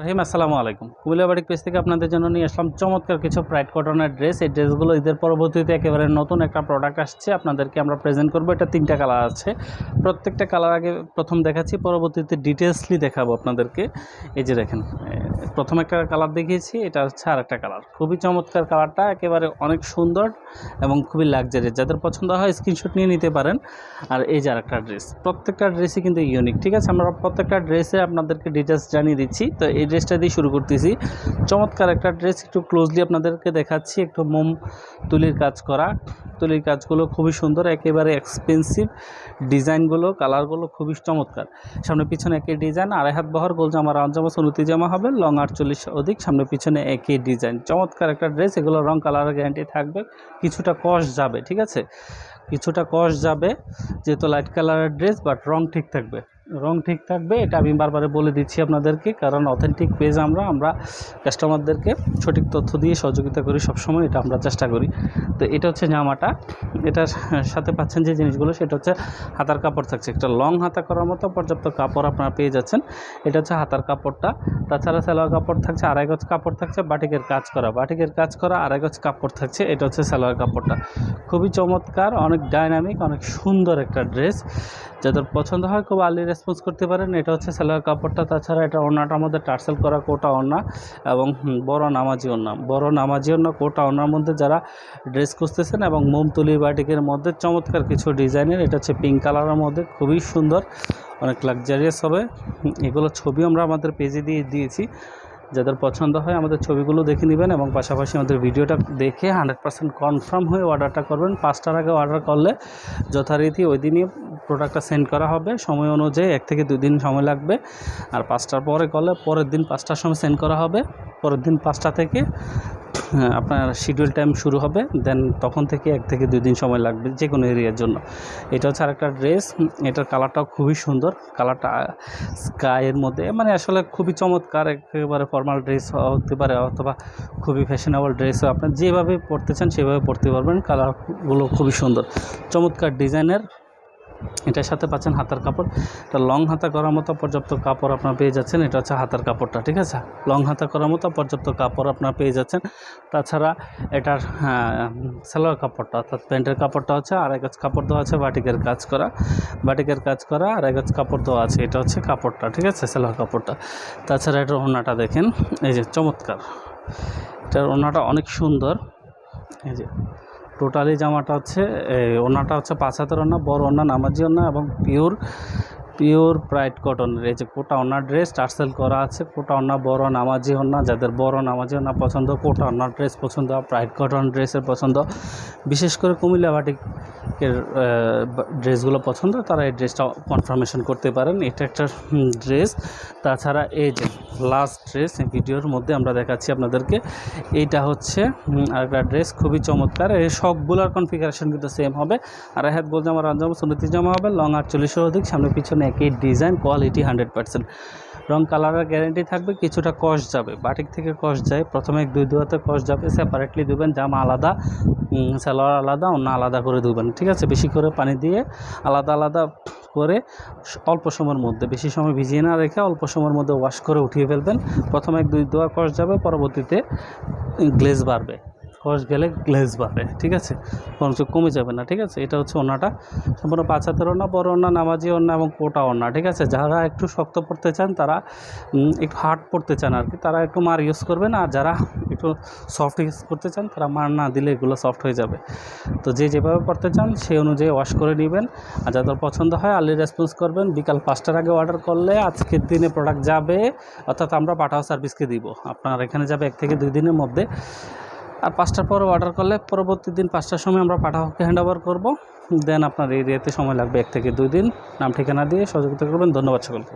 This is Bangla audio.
রহিম, আসসালামু আলাইকুম। কুমিল্লা বাড়ি পেজ থেকে আপনাদের জন্য নিয়ে আসলাম চমৎকার কিছু প্রাইড কটনের ড্রেস এই ড্রেসগুলো ঈদের পরবর্তীতে একেবারে নতুন একটা প্রোডাক্ট আসছে। আপনাদেরকে আমরা প্রেজেন্ট করব। এটা তিনটা কালার আছে। প্রত্যেকটা কালার আগে প্রথম দেখাচ্ছি, পরবর্তীতে ডিটেলসলি দেখাবো আপনাদেরকে। এই যে দেখেন প্রথম একটা কালার দেখিয়েছি, এটা হচ্ছে আর একটা কালার খুবই চমৎকার কালারটা একেবারে অনেক সুন্দর এবং খুবই লাক্সারি যাদের পছন্দ হয় স্ক্রিনশট নিয়ে নিতে পারেন। আর এই যে আরেকটা ড্রেস প্রত্যেকটা ড্রেসই কিন্তু ইউনিক ঠিক আছে? আমরা প্রত্যেকটা ড্রেসে আপনাদেরকে ডিটেলস জানিয়ে দিচ্ছি। তো এই ড্রেসটা দিয়ে শুরু করতেছি। চমৎকার একটা ড্রেস একটু ক্লোজলি আপনাদেরকে দেখাচ্ছি। একটু মোম তুলির কাজ করা। তুলির কাজগুলো খুবই সুন্দর, একেবারে এক্সপেন্সিভ ডিজাইনগুলো কালারগুলো খুবই চমৎকার। সামনে পিছনে একই ডিজাইন আড়াই হাত বহর, গোল জামা, রাউন্ড জামা, সুনুতি জামা হবে লং আটচল্লিশ অধিক, সামনে পিছনে একই ডিজাইন। চমৎকার একটা ড্রেস, এগুলো রং কালারের গ্যারান্টি থাকবে। কিছুটা কস যাবে, ঠিক আছে? কিছুটা কস যাবে, যেহেতু লাইট কালারের ড্রেস বাট রং ঠিক থাকবে। রং ঠিক থাকবে, এটা আমি বারবারে বলে দিচ্ছি আপনাদেরকে, কারণ অথেন্টিক পেজ আমরা আমরা কাস্টমারদেরকে সঠিক তথ্য দিয়ে সহযোগিতা করি, সবসময় এটা আমরা চেষ্টা করি। তো এটা হচ্ছে জামাটা, এটার সাথে পাচ্ছেন যে জিনিসগুলো, সেটা হচ্ছে হাতার কাপড় থাকছে। একটা লং হাতা করার মতো পর্যাপ্ত কাপড় আপনারা পেয়ে যাচ্ছেন। এটা হচ্ছে হাতার কাপড়টা, তাছাড়া সালোয়ার কাপড় থাকছে, আড়াই গজ কাপড় থাকছে, বাটিকের কাজ করা, বাটিকের কাজ করা, আড়াই গজ কাপড় থাকছে, এটা হচ্ছে সালোয়ার কাপড়টা। খুবই চমৎকার, অনেক ডাইনামিক অনেক সুন্দর একটা ড্রেস যাদের পছন্দ হয় খুব আর্লি রেসপন্স করতে পারেন। এটা হচ্ছে সালোয়ার কাপড়টা, তাছাড়া এটা ওনাটার আমাদের টার্সেল করা কোটা ওনা এবং বড় নামাজি ওনা বড় নামাজি ওনা কোটা ওনার মধ্যে যারা ড্রেস খুঁজতেছেন এবং মোমতুলি বাটিকের মধ্যে চমৎকার কিছু ডিজাইনের, এটা হচ্ছে পিঙ্ক কালারের মধ্যে, খুবই সুন্দর, অনেক লাক্সারিয়াস হবে। এগুলো ছবি আমরা আমাদের পেজে দিয়ে দিয়েছি। যাদের পছন্দ হয় আমাদের ছবিগুলো দেখে নেবেন এবং পাশাপাশি আমাদের ভিডিওটা দেখে হান্ড্রেড পার্সেন্ট কনফার্ম হয়ে অর্ডারটা করবেন। পাঁচটার আগে অর্ডার করলে যথারীতি ওই দিনই প্রোডাক্টটা সেন্ড করা হবে। সময় অনুযায়ী এক থেকে দুই দিন সময় লাগবে। আর পাঁচটার পরে করলে পরের দিন পাঁচটার সময় সেন্ড করা হবে। পরের দিন পাঁচটা থেকে আপনার শিডিউল টাইম শুরু হবে। দেন তখন থেকে এক থেকে দুই দিন সময় লাগবে যে কোনো এরিয়ার জন্য। এটা হচ্ছে আরেকটা ড্রেস এটার কালারটাও খুবই সুন্দর। কালারটা স্কাইয়ের মধ্যে। মানে আসলে খুবই চমৎকার। একেবারে ফর্মাল ড্রেস হতে পারে অথবা খুবই ফ্যাশনেবল ড্রেসও আপনার যেভাবে পরতে চান সেভাবে পরতে পারবেন। কালারগুলো খুবই সুন্দর। চমৎকার ডিজাইনের এটার সাথে পাচ্ছেন হাতার কাপড়। এটা লং হাতা করার মতো পর্যাপ্ত কাপড় আপনার পেয়ে যাচ্ছেন। এটা হচ্ছে হাতার কাপড়টা ঠিক আছে? লং হাতা করার মতো পর্যাপ্ত কাপড় আপনার পেয়ে যাচ্ছেন। তাছাড়া এটার হ্যাঁ, সালোয়ার কাপড়টা অর্থাৎ প্যান্টের কাপড়টা হচ্ছে আর এক কাপড় দেওয়া আছে বাটিকের কাজ করা। বাটিকের কাজ করা আর এক কাপড় দেওয়া আছে এটা হচ্ছে কাপড়টা ঠিক আছে? সালোয়ার কাপড়টা। তাছাড়া এটার ওনাটা দেখেন এই যে চমৎকার। এটার ওনাটা অনেক সুন্দর। এই যে টোটালি জামাটা হচ্ছে ওনাটা হচ্ছে পাঁচ হাতের ওনা বড় ওনা নামাজি ওনা এবং পিওর পিওর প্রাইড কটনের এই যে কোটা ওনা ড্রেস টার্সেল করা আছে কোটা ওনা বড় নামাজি ওনা যাদের বড় নামাজি ওনা পছন্দ কোটা ওনা ড্রেস পছন্দ প্রাইড কটন ড্রেসের পছন্দ। বিশেষ করে কুমিল্লা বাটিকের ড্রেসগুলো পছন্দ তারা এই ড্রেসটা কনফার্মেশন করতে পারেন। এটা একটা ড্রেস। তাছাড়া এই যে লাস্ট ড্রেস ভিডিওর মধ্যে আমরা দেখাচ্ছি আপনাদেরকে। এইটা হচ্ছে হুম, আরেকটা ড্রেস খুবই চমৎকার। এই সবগুলোর কনফিগারেশন কিন্তু সেম হবে। আর হাত গোল জামা রানজামা সুনতি জামা হবে লং আটচল্লিশের অধিক সামনে পিছনে একই ডিজাইন কোয়ালিটি হান্ড্রেড পার্সেন্ট রং কালারের গ্যারেন্টি থাকবে কিছুটা কস যাবে। বাটিক থেকে কস যায় প্রথমে দুই দুয়াতে কস যাবে সেপারেটলি দেবেন জামা আলাদা উম, সালোয়ার আলাদা অন্য আলাদা করে দেবেন ঠিক আছে? বেশি করে পানি দিয়ে আলাদা আলাদা করে অল্প সময়ের মধ্যে বেশি সময় ভিজিয়ে না রেখে অল্প সময়ের মধ্যে ওয়াশ করে উঠিয়ে ফেলবেন। প্রথমে এক দুই দোয়া কস যাবে পরবর্তীতে গ্লেজ বাড়বে। কস গেলে গ্লেজ বাড়বে, ঠিক আছে? বরঞ্চ কমে যাবে না, ঠিক আছে? এটা হচ্ছে ওনাটা সম্পূর্ণ পাঁচ হাতের ওনা বড় ওনা নামাজি ওনা এবং কোটা ওনা ঠিক আছে? যারা একটু শক্ত পড়তে চান, তারা একটু হার্ড পড়তে চান আর কি, তারা একটু মার ইউজ করবেন আর যারা একটু সফট ইউজ করতে চান, তারা মার না দিলে এগুলো সফট হয়ে যাবে। তো যে যেভাবে পড়তে চান, সেই অনুযায়ী ওয়াশ করে নেবেন। আর যাদের পছন্দ হয়, আর্লি রেসপন্স করবেন। বিকাল পাঁচটার আগে অর্ডার করলে আজকের দিনে প্রোডাক্ট যাবে, অর্থাৎ আমরা পাঠাও সার্ভিসকে দিব। আপনার এখানে যাবে এক থেকে দুই দিনের মধ্যে। আর পাঁচটার পর অর্ডার করলে পরবর্তী দিন পাঁচটার সময় আমরা পাঠাওকে হ্যান্ড ওভার করব। দেন আপনার এরিয়াতে সময় লাগবে এক থেকে দুই দিন। নাম ঠিকানা দিয়ে সহযোগিতা করবেন। ধন্যবাদ সকলকে।